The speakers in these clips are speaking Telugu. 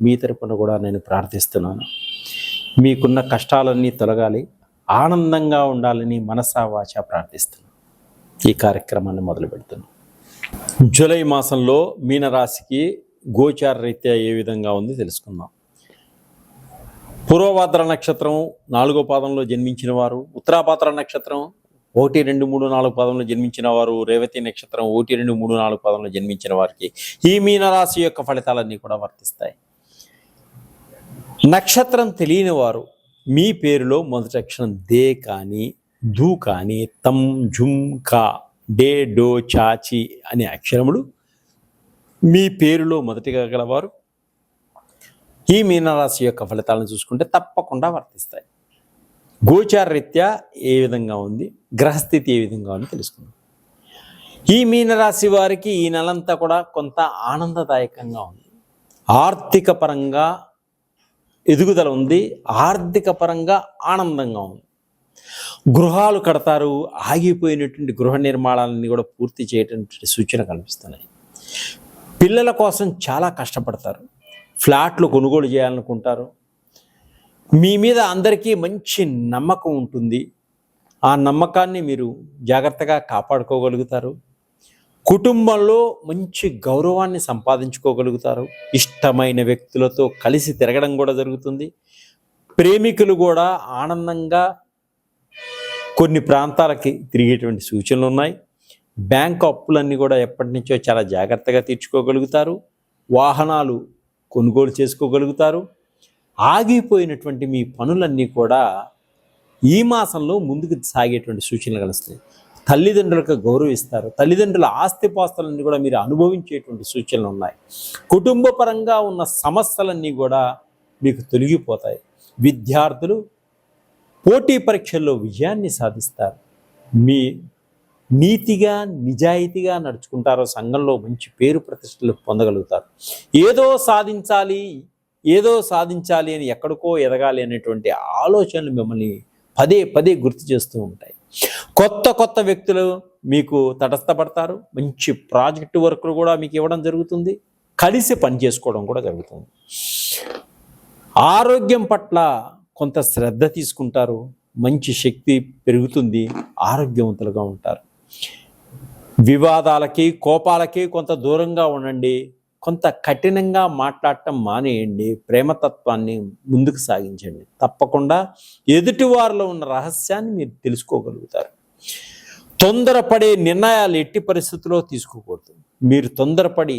మీ తరపున కూడా నేను ప్రార్థిస్తున్నాను. మీకున్న కష్టాలన్నీ తొలగాలి ఆనందంగా ఉండాలని మనసా వాచ ప్రార్థిస్తున్నాను. ఈ కార్యక్రమాన్ని మొదలు పెడుతున్నాను. జూలై మాసంలో మీనరాశికి గోచార రీత్యా ఏ విధంగా ఉంది తెలుసుకుందాం. పూర్వభాద్ర నక్షత్రం నాలుగో పాదంలో జన్మించిన వారు ఉత్తరాభాద్ర నక్షత్రం ఒకటి రెండు మూడు నాలుగు పదంలో జన్మించిన వారు రేవతి నక్షత్రం ఒకటి రెండు మూడు నాలుగు పదంలో జన్మించిన వారికి ఈ మీనరాశి యొక్క ఫలితాలన్నీ కూడా వర్తిస్తాయి. నక్షత్రం తెలియని వారు మీ పేరులో మొదటి అక్షరం దే కానీ ధూ కానీ తం జుమ్ కా డే డో చాచి అనే అక్షరములు మీ పేరులో మొదటిగా గలవారు. ఈ మీనరాశి యొక్క ఫలితాలను చూసుకుంటే తప్పకుండా వర్తిస్తాయి. గోచార రీత్యా ఏ విధంగా ఉంది? గ్రహస్థితి ఏ విధంగా ఉంది తెలుసుకుందాం. ఈ మీనరాశి వారికి ఈ నెలంతా కూడా కొంత ఆనందదాయకంగా ఉంది. ఆర్థిక పరంగా ఎదుగుదల ఉంది ఆర్థిక పరంగా ఆనందంగా ఉంది. గృహాలు కడతారు ఆగిపోయినటువంటి గృహ నిర్మాణాలన్నీ కూడా పూర్తి చేయటువంటి సూచన కనిపిస్తున్నాయి. పిల్లల కోసం చాలా కష్టపడతారు. ఫ్లాట్లు కొనుగోలు చేయాలనుకుంటారు. మీ మీద అందరికీ మంచి నమ్మకం ఉంటుంది. ఆ నమ్మకాన్ని మీరు జాగ్రత్తగా కాపాడుకోగలుగుతారు. కుటుంబంలో మంచి గౌరవాన్ని సంపాదించుకోగలుగుతారు. ఇష్టమైన వ్యక్తులతో కలిసి తిరగడం కూడా జరుగుతుంది. ప్రేమికులు కూడా ఆనందంగా కొన్ని ప్రాంతాలకి తిరిగేటువంటి సూచనలు ఉన్నాయి. బ్యాంక్ అప్పులన్నీ కూడా ఎప్పటి నుంచో చాలా జాగ్రత్తగా తీర్చుకోగలుగుతారు. వాహనాలు కొనుగోలు చేసుకోగలుగుతారు. ఆగిపోయినటువంటి మీ పనులన్నీ కూడా ఈ మాసంలో ముందుకు సాగేటువంటి సూచనలు కలుస్తాయి. తల్లిదండ్రులకు గౌరవిస్తారు. తల్లిదండ్రుల ఆస్తిపాస్తులన్నీ కూడా మీరు అనుభవించేటువంటి సూచనలు ఉన్నాయి. కుటుంబ పరంగా ఉన్న సమస్యలన్నీ కూడా మీకు తొలగిపోతాయి. విద్యార్థులు పోటీ పరీక్షల్లో విజయాన్ని సాధిస్తారు. మీ నీతిగా నిజాయితీగా నడుచుకుంటారో సంఘంలో మంచి పేరు ప్రతిష్టలు పొందగలుగుతారు. ఏదో సాధించాలి ఏదో సాధించాలి అని ఎక్కడికో ఎదగాలి అనేటువంటి ఆలోచనలు మిమ్మల్ని పదే పదే గుర్తు చేస్తూ ఉంటాయి. కొత్త కొత్త వ్యక్తులు మీకు తటస్థపడతారు. మంచి ప్రాజెక్టు వర్క్లు కూడా మీకు ఇవ్వడం జరుగుతుంది. కలిసి పని చేసుకోవడం కూడా జరుగుతుంది. ఆరోగ్యం పట్ల కొంత శ్రద్ధ తీసుకుంటారు. మంచి శక్తి పెరుగుతుంది. ఆరోగ్యవంతులుగా ఉంటారు. వివాదాలకి కోపాలకి కొంత దూరంగా ఉండండి. కొంత కఠినంగా మాట్లాడటం మానేయండి ప్రేమతత్వాన్ని ముందుకు సాగించండి. తప్పకుండా ఎదుటివారిలో ఉన్న రహస్యాన్ని మీరు తెలుసుకోగలుగుతారు. తొందరపడే నిర్ణయాలు ఎట్టి పరిస్థితుల్లో తీసుకోకూడదు. మీరు తొందరపడి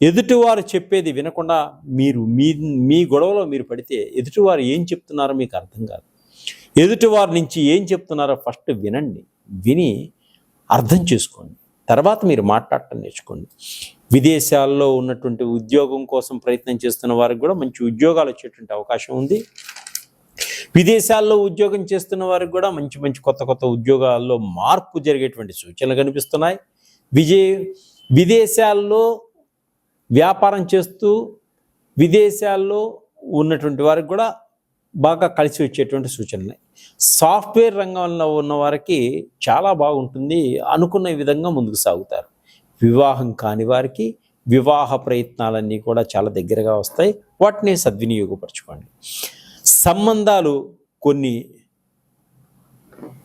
ఎదుటివారు చెప్పేది వినకుండా మీరు మీ మీ గొడవలో మీరు పడితే ఎదుటివారు ఏం చెప్తున్నారో మీకు అర్థం కాదు. ఎదుటివారి నుంచి ఏం చెప్తున్నారో ఫస్ట్ వినండి. విని అర్థం చేసుకోండి. తర్వాత మీరు మాట్లాడటం నేర్చుకోండి. విదేశాల్లో ఉన్నటువంటి ఉద్యోగం కోసం ప్రయత్నం చేస్తున్న వారికి కూడా మంచి ఉద్యోగాలు వచ్చేటువంటి అవకాశం ఉంది. విదేశాల్లో ఉద్యోగం చేస్తున్న వారికి కూడా మంచి మంచి కొత్త కొత్త ఉద్యోగాల్లో మార్పు జరిగేటువంటి సూచనలు కనిపిస్తున్నాయి. విజయ విదేశాల్లో వ్యాపారం చేస్తూ విదేశాల్లో ఉన్నటువంటి వారికి కూడా బాగా కలిసి వచ్చేటువంటి సూచనలు. సాఫ్ట్వేర్ రంగంలో ఉన్న వారికి చాలా బాగుంటుంది అనుకున్న విధంగా ముందుకు సాగుతారు. వివాహం కాని వారికి వివాహ ప్రయత్నాలన్నీ కూడా చాలా దగ్గరగా వస్తాయి. వాటిని సద్వినియోగపరచుకోండి. సంబంధాలు కొన్ని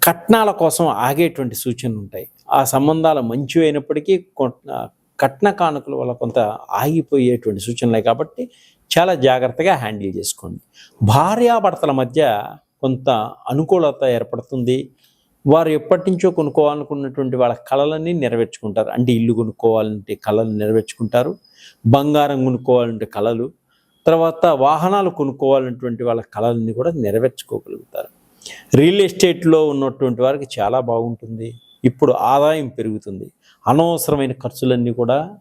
కట్నాల కోసం ఆగేటువంటి సూచనలు ఉంటాయి. ఆ సంబంధాలు మంచి అయినప్పటికీ కొ- కట్న కానుకల వల్ల కొంత ఆగిపోయేటువంటి సూచనలే కాబట్టి చాలా జాగ్రత్తగా హ్యాండిల్ చేసుకోండి. భార్యాభర్తల మధ్య కొంత అనుకూలత ఏర్పడుతుంది. వారు ఎప్పటి నుంచో కొనుక్కోవాలనుకున్నటువంటి వాళ్ళ కళలన్నీ నెరవేర్చుకుంటారు. అంటే ఇల్లు కొనుక్కోవాలంటే కళలు నెరవేర్చుకుంటారు. బంగారం కొనుక్కోవాలంటే కళలు. తర్వాత వాహనాలు కొనుక్కోవాలన్నటువంటి వాళ్ళ కళలన్నీ కూడా నెరవేర్చుకోగలుగుతారు. రియల్ ఎస్టేట్లో ఉన్నటువంటి వారికి చాలా బాగుంటుంది. ఇప్పుడు ఆదాయం పెరుగుతుంది. అనవసరమైన ఖర్చులన్నీ కూడా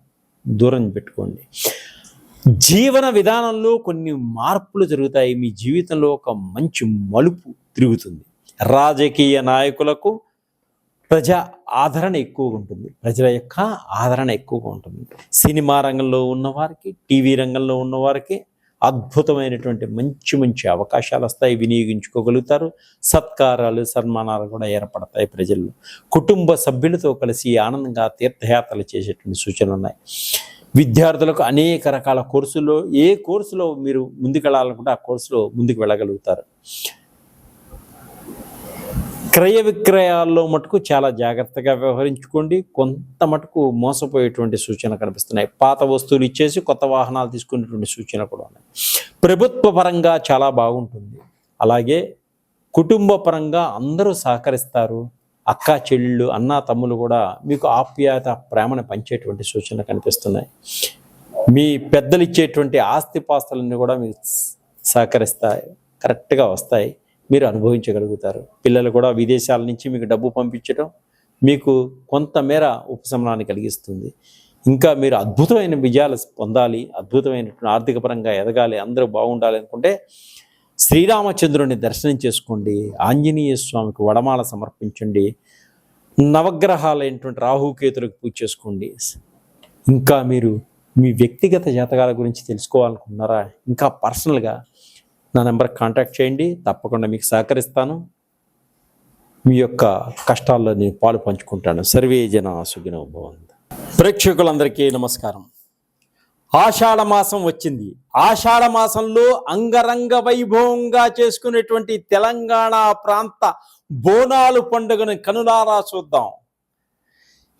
దూరం పెట్టుకోండి. జీవన విధానంలో కొన్ని మార్పులు జరుగుతాయి. మీ జీవితంలో ఒక మంచి మలుపు తిరుగుతుంది. రాజకీయ నాయకులకు ప్రజా ఆదరణ ఎక్కువగా ఉంటుంది. ప్రజల యొక్క ఆదరణ ఎక్కువగా ఉంటుంది. సినిమా రంగంలో ఉన్నవారికి టీవీ రంగంలో ఉన్నవారికి అద్భుతమైనటువంటి మంచి మంచి అవకాశాలు వస్తాయి వినియోగించుకోగలుగుతారు. సత్కారాలు సన్మానాలు కూడా ఏర్పడతాయి ప్రజల్లో. కుటుంబ సభ్యులతో కలిసి ఆనందంగా తీర్థయాత్రలు చేసేటువంటి సూచనలు ఉన్నాయి. విద్యార్థులకు అనేక రకాల కోర్సుల్లో ఏ కోర్సులో మీరు ముందుకెళ్ళాలనుకుంటే ఆ కోర్సులో ముందుకు వెళ్ళగలుగుతారు. క్రయ విక్రయాల్లో మటుకు చాలా జాగ్రత్తగా వ్యవహరించుకోండి. కొంత మటుకు మోసపోయేటువంటి సూచన కనిపిస్తున్నాయి. పాత వస్తువులు ఇచ్చేసి కొత్త వాహనాలు తీసుకునేటువంటి సూచన కూడా ఉన్నాయి. ప్రభుత్వ పరంగా చాలా బాగుంటుంది. అలాగే కుటుంబ పరంగా అందరూ సహకరిస్తారు. అక్క చెల్లెళ్ళు అన్న తమ్ములు కూడా మీకు ఆప్యాయత ప్రేమను పంచేటువంటి సూచన కనిపిస్తున్నాయి. మీ పెద్దలు ఇచ్చేటువంటి ఆస్తిపాస్తులన్నీ కూడా మీకు సహకరిస్తాయి. కరెక్ట్గా వస్తాయి. మీరు అనుభవించగలుగుతారు. పిల్లలు కూడా విదేశాల నుంచి మీకు డబ్బు పంపించడం మీకు కొంతమేర ఉపశమనాన్ని కలిగిస్తుంది. ఇంకా మీరు అద్భుతమైన విజయాలు పొందాలి అద్భుతమైనటువంటి ఆర్థికపరంగా ఎదగాలి అందరూ బాగుండాలి అనుకుంటే శ్రీరామచంద్రుని దర్శనం చేసుకోండి ఆంజనేయ స్వామికి వడమాల సమర్పించండి నవగ్రహాలైనటువంటి రాహుకేతులకు పూజ చేసుకోండి. ఇంకా మీరు మీ వ్యక్తిగత జాతకాల గురించి తెలుసుకోవాలనుకున్నారా ఇంకా పర్సనల్గా నా నెంబర్కి కాంటాక్ట్ చేయండి తప్పకుండా మీకు సహకరిస్తాను. మీ యొక్క కష్టాల్లో నేను పాలు పంచుకుంటాను. సర్వే జన సుఖినో భవంతు. ప్రేక్షకులందరికీ నమస్కారం. ఆషాఢ మాసం వచ్చింది. ఆషాఢ మాసంలో అంగరంగ వైభవంగా చేసుకునేటువంటి తెలంగాణ ప్రాంత బోనాలు పండుగను కనులారా చూద్దాం.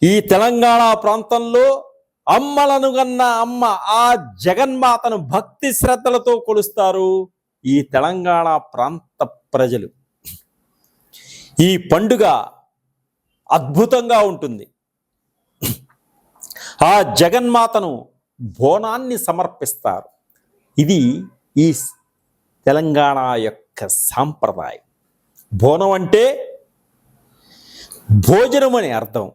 ఈ తెలంగాణ ప్రాంతంలో అమ్మలను గన్న అమ్మ ఆ జగన్మాతను భక్తి శ్రద్ధలతో కొలుస్తారు. ఈ తెలంగాణ ప్రాంత ప్రజలు. ఈ పండుగ అద్భుతంగా ఉంటుంది. ఆ జగన్మాతను బోనాన్ని సమర్పిస్తారు. ఇది ఈ తెలంగాణ యొక్క సాంప్రదాయం. బోనం అంటే భోజనం అని అర్థం.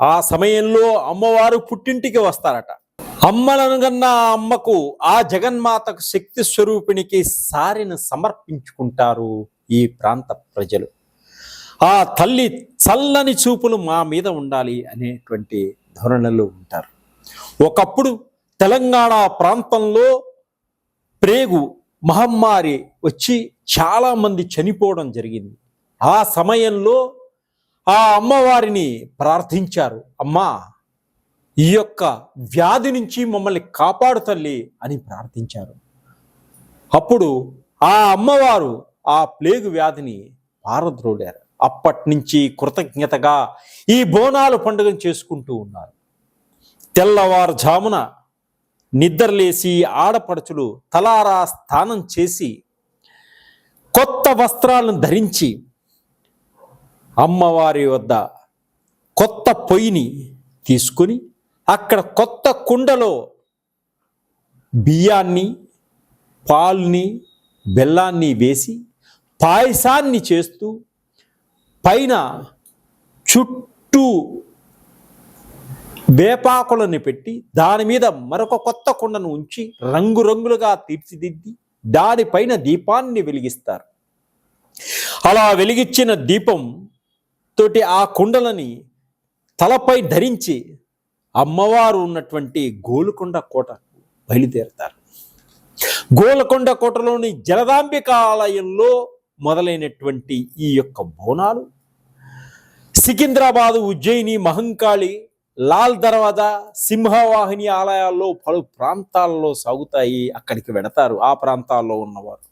ఆ సమయంలో అమ్మవారు పుట్టింటికి వస్తారట. అమ్మలను కన్నా అమ్మకు ఆ జగన్మాతకు శక్తి స్వరూపిణికి సారిని సమర్పించుకుంటారు ఈ ప్రాంత ప్రజలు. ఆ తల్లి చల్లని చూపులు మా మీద ఉండాలి అనేటువంటి ధోరణిలో ఉంటారు. ఒకప్పుడు తెలంగాణ ప్రాంతంలో ప్రేగు మహమ్మారి వచ్చి చాలామంది చనిపోవడం జరిగింది. ఆ సమయంలో ఆ అమ్మవారిని ప్రార్థించారు. అమ్మా ఈ యొక్క వ్యాధి నుంచి మమ్మల్ని కాపాడు తల్లి అని ప్రార్థించారు. అప్పుడు ఆ అమ్మవారు ఆ ప్లేగు వ్యాధిని పారద్రోడారు అప్పటి నుంచి కృతజ్ఞతగా ఈ బోనాలు పండుగను చేసుకుంటూ ఉన్నారు. తెల్లవారుజామున నిద్రలేసి ఆడపడుచులు తలారా స్నానం చేసి కొత్త వస్త్రాలను ధరించి అమ్మవారి వద్ద కొత్త పొయ్యిని తీసుకుని అక్కడ కొత్త కుండలో బియ్యాన్ని పాలుని బెల్లాన్ని వేసి పాయసాన్ని చేస్తూ పైన చుట్టూ వేపాకులను పెట్టి దాని మీద మరొక కొత్త కుండను ఉంచి రంగురంగులుగా తీర్చిదిద్ది దానిపైన దీపాన్ని వెలిగిస్తారు. అలా వెలిగించిన దీపం తోటి ఆ కుండలని తలపై ధరించి అమ్మవారు ఉన్నటువంటి గోలుకొండ కోట బయలుదేరుతారు. గోలకొండ కోటలోని జలదాంబిక ఆలయంలో మొదలైనటువంటి ఈ యొక్క బోనాలు సికింద్రాబాదు ఉజ్జయిని మహంకాళి లాల్ దర్వాజా సింహవాహిని ఆలయాల్లో పలు ప్రాంతాల్లో సాగుతాయి అక్కడికి వెడతారు ఆ ప్రాంతాల్లో ఉన్నవారు.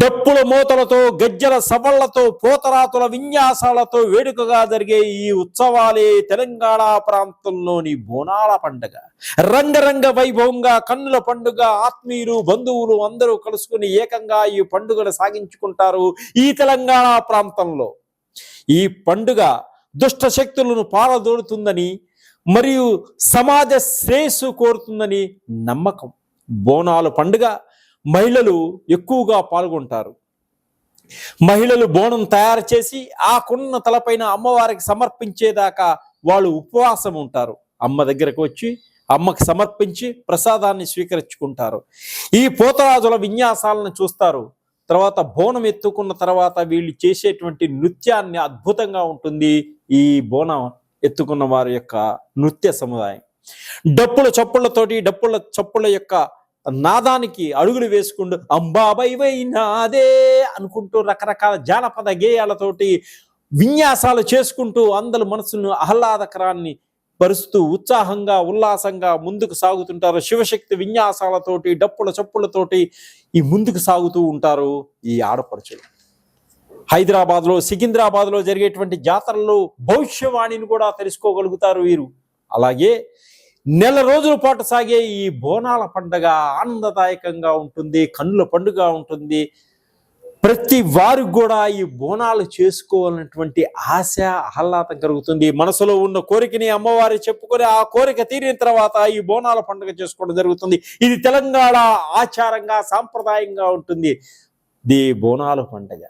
డప్పుల మూతలతో గజ్జల సవళ్ళతో పోతరాతుల విన్యాసాలతో వేడుకగా జరిగే ఈ ఉత్సవాలే తెలంగాణ ప్రాంతంలోని బోనాల పండుగ. రంగరంగ వైభవంగా కన్నుల పండుగ ఆత్మీయులు బంధువులు అందరూ కలుసుకుని ఏకంగా ఈ పండుగను సాగించుకుంటారు ఈ తెలంగాణ ప్రాంతంలో. ఈ పండుగ దుష్ట శక్తులను పారదోడుతుందని మరియు సమాజ శ్రేయస్సు కోరుతుందని నమ్మకం. బోనాలు పండుగ మహిళలు ఎక్కువగా పాల్గొంటారు. మహిళలు బోనం తయారు చేసి ఆ కొన్న తలపైన అమ్మవారికి సమర్పించేదాకా వాళ్ళు ఉపవాసం ఉంటారు. అమ్మ దగ్గరకు వచ్చి అమ్మకి సమర్పించి ప్రసాదాన్ని స్వీకరించుకుంటారు. ఈ పోతరాజుల విన్యాసాలను చూస్తారు. తర్వాత బోనం ఎత్తుకున్న తర్వాత వీళ్ళు చేసేటువంటి నృత్యాన్ని అద్భుతంగా ఉంటుంది ఈ బోనం ఎత్తుకున్న వారి యొక్క నృత్య సముదాయం. డప్పుల చప్పుళ్ళతోటి డప్పుల చప్పుల యొక్క నాదానికి అడుగులు వేసుకుంటూ అంబాబైవై నాదే అనుకుంటూ రకరకాల జానపద గేయాలతోటి విన్యాసాలు చేసుకుంటూ అందరి మనసును ఆహ్లాదకరాన్ని పరుస్తూ ఉత్సాహంగా ఉల్లాసంగా ముందుకు సాగుతుంటారు. శివశక్తి విన్యాసాలతోటి డప్పుల చప్పులతోటి ఈ ముందుకు సాగుతూ ఉంటారు ఈ ఆడపడుచులు. హైదరాబాద్లో సికింద్రాబాద్లో జరిగేటువంటి జాతరలో భవిష్యవాణిని కూడా తెలుసుకోగలుగుతారు వీరు. అలాగే నెల రోజుల పాటు సాగే ఈ బోనాల పండగ ఆనందదాయకంగా ఉంటుంది కన్నుల పండుగ ఉంటుంది. ప్రతి వారికి కూడా ఈ బోనాలు చేసుకోవాలన్నటువంటి ఆశ ఆహ్లాదం కలుగుతుంది. మనసులో ఉన్న కోరికని అమ్మవారి చెప్పుకొని ఆ కోరిక తీరిన తర్వాత ఈ బోనాల పండుగ చేసుకోవడం జరుగుతుంది. ఇది తెలంగాణ ఆచారంగా సాంప్రదాయంగా ఉంటుంది. ది బోనాల పండుగ.